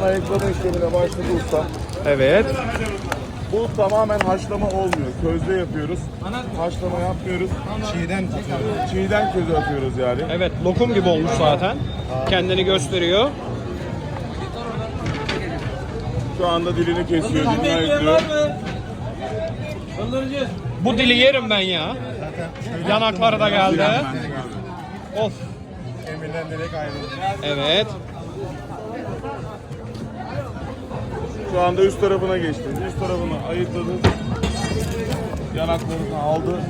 Yağına ekleme işlemine başladı usta. Evet. Bu tamamen haşlama olmuyor. Közde yapıyoruz. Haşlama yapmıyoruz. Çiğden. Çiğden köze atıyoruz yani. Evet lokum gibi olmuş zaten. Kendini gösteriyor. Şu anda dilini kesiyor. Dilini ayıklıyor. Bu dili yerim ben ya. Yanakları da geldi. Of. Emirden direkt ayrıldı. Evet. Şu anda üst tarafına geçti. Üst tarafını ayıkladı. Yanaklarını aldı.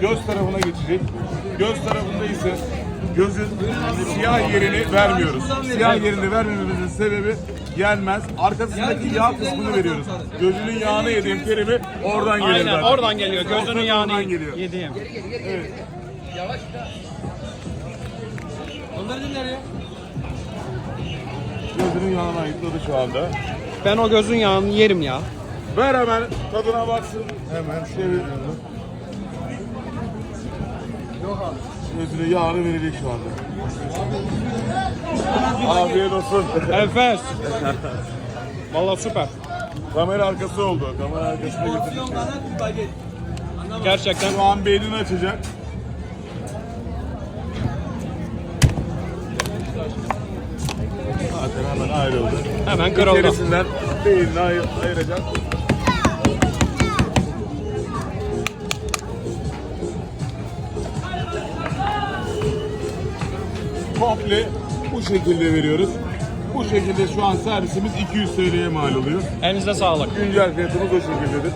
Göz tarafına geçecek. Göz tarafında ise gözün siyah yerini vermiyoruz. Siyah yerini vermememizin sebebi gelmez. Arkasındaki yağ kısmını veriyoruz. Gözünün yağını yediğim terimi oradan geliyor. Aynen zaten. oradan geliyor. Gözünün yağını geliyor. yediğim. Gözünün yağını ayıkladı şu anda. Ben o gözün yağını yerim ya. Ver hemen tadına baksın. Hemen şöyle. Gözüne yağını verecek şu anda. Afiyet olsun. Enfes. Vallahi süper. Kamera arkası oldu. Kamera arkasına getirdik. Gerçekten Şu an beynini açacak. Ayrıldı. hemen kırıldı. İçerisinden beynini ayır, ayıracak. Komple bu şekilde veriyoruz. Bu şekilde şu an servisimiz 200 TL'ye mal oluyor. Elinize sağlık. Güncel fiyatımız o şekildedir.